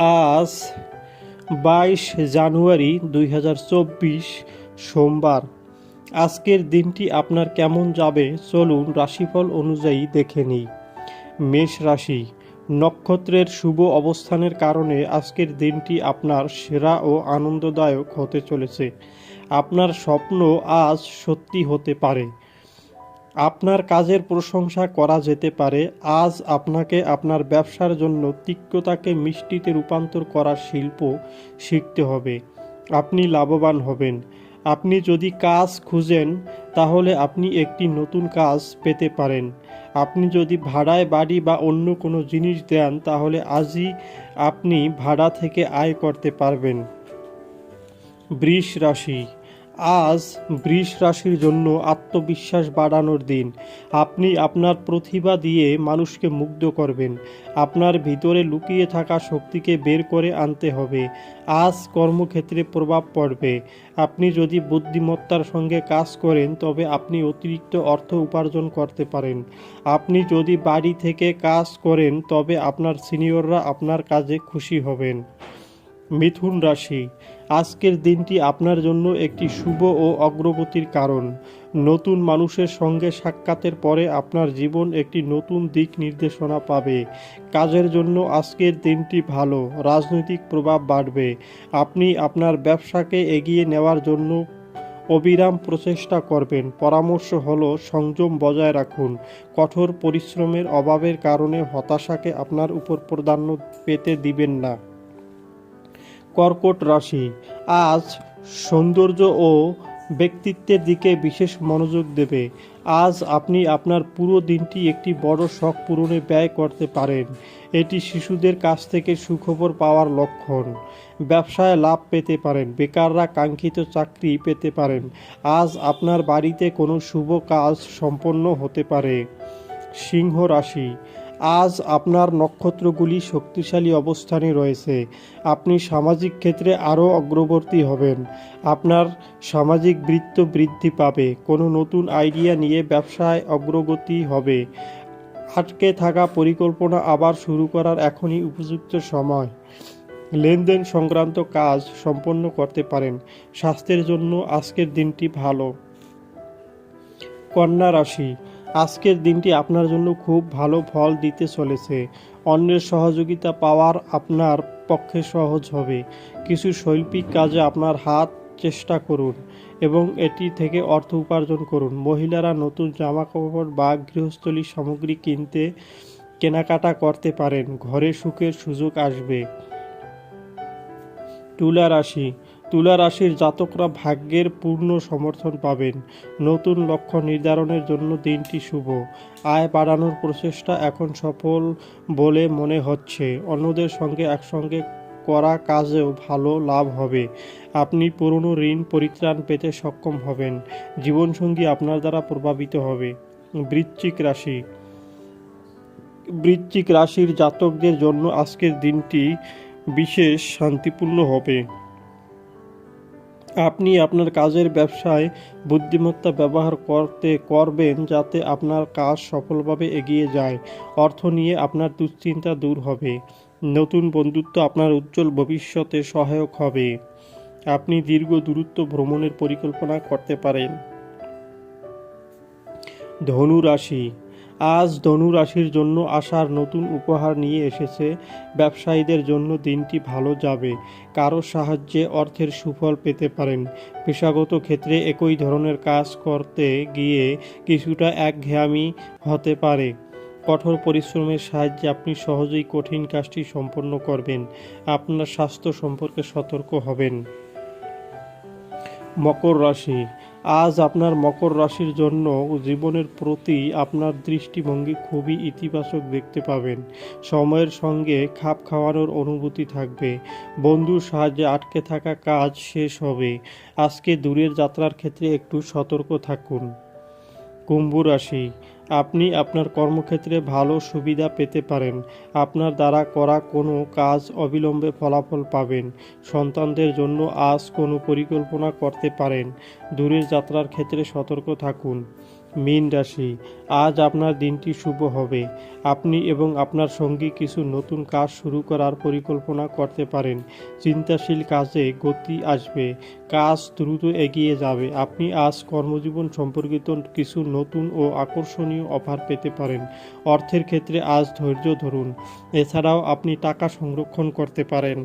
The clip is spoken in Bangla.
আজ বাইশ জানুয়ারি দুই হাজার চব্বিশ সোমবার। আজকের দিনটি আপনার কেমন যাবে চলুন রাশিফল অনুযায়ী দেখে নিই। মেষ রাশি, নক্ষত্রের শুভ অবস্থানের কারণে আজকের দিনটি আপনার সেরা ও আনন্দদায়ক হতে চলেছে। আপনার স্বপ্ন আজ সত্যি হতে পারে। আপনার কাজের প্রশংসা করা যেতে পারে। আজ আপনাকে আপনার ব্যবসার জন্য তিক্ততাকে মিষ্টিতে রূপান্তর করার শিল্প শিখতে হবে। আপনি লাভবান হবেন। আপনি যদি কাজ খুঁজেন, তাহলে আপনি একটি নতুন কাজ পেতে পারেন। আপনি যদি ভাড়ায় বাড়ি বা অন্য কোনো জিনিস দেন, তাহলে আজই আপনি ভাড়া থেকে আয় করতে পারবেন। বৃষ রাশি আজ বৃষ রাশির জন্য আত্মবিশ্বাস বাড়ানোর দিন। আপনি আপনার প্রতিভা দিয়ে মানুষকে মুগ্ধ করবেন। আপনার ভিতরে লুকিয়ে থাকা শক্তিকে বের করে আনতে হবে। আজ কর্মক্ষেত্রে প্রভাব পড়বে। আপনি যদি বুদ্ধিমত্তার সঙ্গে কাজ করেন, তবে আপনি অতিরিক্ত অর্থ উপার্জন করতে পারেন। আপনি যদি বাড়ি থেকে কাজ করেন, তবে আপনার সিনিয়ররা আপনার কাজে খুশি হবেন। মিথুন রাশি আজকের দিনটি আপনার জন্য একটি শুভ ও অগ্রগতির কারণ। নতুন মানুষের সঙ্গে সাক্ষাতের পরে আপনার জীবন একটি নতুন দিক নির্দেশনা পাবে। কাজের জন্য আজকের দিনটি ভালো, রাজনৈতিক প্রভাব বাড়বে। আপনি আপনার ব্যবসাকে এগিয়ে নেওয়ার জন্য অবিরাম প্রচেষ্টা করবেন। পরামর্শ হলো, সংযম বজায় রাখুন। কঠোর পরিশ্রমের অভাবের কারণে হতাশাকে আপনার উপর প্রাধান্য পেতে দিবেন না। কর্কট রাশি। আজ সৌন্দর্য ও ব্যক্তিত্বের দিকে বিশেষ মনোযোগ দেবে। আজ আপনি আপনার পুরো দিনটি একটি বড় শখ পূরণে ব্যয় করতে পারেন। এটি শিশুদের কাছ থেকে সুখবর পাওয়ার লক্ষণ। ব্যবসায় লাভ পেতে পারেন, বেকাররা কাঙ্ক্ষিত চাকরি পেতে পারেন। আজ আপনার বাড়িতে কোনো শুভ কাজ সম্পন্ন হতে পারে। সিংহ রাশি। আজ আপনার নক্ষত্রগুলি শক্তিশালী অবস্থানে রয়েছে। আপনি সামাজিক ক্ষেত্রে আরও অগ্রবর্তী হবেন। আপনার সামাজিক বৃত্ত বৃদ্ধি পাবে। কোনো নতুন আইডিয়া নিয়ে ব্যবসায় অগ্রগতি হবে। আটকে থাকা পরিকল্পনা আবার শুরু করার এখনই উপযুক্ত সময়। লেনদেন সংক্রান্ত কাজ সম্পন্ন করতে পারেন। স্বাস্থ্যের জন্য আজকের দিনটি ভালো। কন্যা রাশি। আজকের দিনটি আপনার জন্য খুব ভালো ফল দিতে চলেছে। অন্যের সহযোগিতা পাওয়ার আপনার পক্ষে সহজ হবে। কিছু শৈল্পিক কাজে আপনার হাত চেষ্টা করুন এবং এটি থেকে অর্থ উপার্জন করুন। মহিলারা নতুন জামা কাপড় বা গৃহস্থলী সামগ্রী কিনতে, কেনাকাটা করতে পারেন। ঘরে সুখের সুযোগ আসবে। তুলা রাশি তুলা রাশির জাতকরা ভাগ্যের পূর্ণ সমর্থন পাবেন। নতুন লক্ষ্য নির্ধারণের জন্য দিনটি শুভ। আয় বাড়ানোর প্রচেষ্টা এখন সফল বলে মনে হচ্ছে। অন্যদের সঙ্গে একসঙ্গে করা কাজেও ভালো লাভ হবে। আপনি পুরনো ঋণ, পরিত্রাণ পেতে সক্ষম হবেন। জীবনসঙ্গী আপনার দ্বারা প্রভাবিত হবে। বৃশ্চিক রাশি। বৃশ্চিক রাশির জাতকদের জন্য আজকের দিনটি বিশেষ শান্তিপূর্ণ হবে। আপনি আপনার কাজের ব্যবসায় বুদ্ধিমত্তা ব্যবহার করতে করবেন যাতে আপনার কাজ সফলভাবে এগিয়ে যায়। অর্থ নিয়ে আপনার দুশ্চিন্তা দূর হবে। নতুন বন্ধুত্ব আপনার উজ্জ্বল ভবিষ্যতে সহায়ক হবে। আপনি দীর্ঘ দূরত্ব ভ্রমণের পরিকল্পনা করতে পারেন। ধনু রাশি আজ ধনু রাশির জন্য আসার নতুন উপহার নিয়ে এসেছে। ব্যবসায়ীদের জন্য দিনটি ভালো যাবে। কারও সাহায্যে অর্থের সুফল পেতে পারেন। পেশাগত ক্ষেত্রে একই ধরনের কাজ করতে গিয়ে কিছুটা একঘেয়ামি হতে পারে। কঠোর পরিশ্রমের সাহায্যে আপনি সহজেই কঠিন কাজটি সম্পন্ন করবেন। আপনার স্বাস্থ্য সম্পর্কে সতর্ক হবেন। মকর রাশি আজ আপনার মকর রাশির জন্য জীবনের প্রতি আপনার দৃষ্টিভঙ্গি খুবই ইতিবাচক দেখতে পাবেন। সময়ের সঙ্গে খাপ খাওয়ানোর অনুভূতি থাকবে। বন্ধুর সাহায্যে আটকে থাকা কাজ শেষ হবে। আজকে দূরের যাত্রার ক্ষেত্রে একটু সতর্ক থাকুন। কুম্ভ রাশি আপনি আপনার কর্মক্ষেত্রে ভালো সুবিধা পেতে পারেন। আপনার দ্বারা করা কোনো কাজ অবিলম্বে ফলাফল পাবেন। সন্তানদের জন্য আজ কোনো পরিকল্পনা করতে পারেন। দূরের যাত্রার ক্ষেত্রে সতর্ক থাকুন। মীন রাশি, আজ আপনার দিনটি শুভ হবে। আপনি এবং আপনার সঙ্গী কিছু নতুন কাজ শুরু করার পরিকল্পনা করতে পারেন। চিন্তাশীল কাজে গতি আসবে। কাজ দ্রুত এগিয়ে যাবে। আপনি আজ কর্মজীবন সম্পর্কিত কিছু নতুন ও আকর্ষণীয় অফার পেতে পারেন। অর্থের ক্ষেত্রে আজ ধৈর্য ধরুন। এছাড়াও আপনি টাকা সংরক্ষণ করতে পারেন।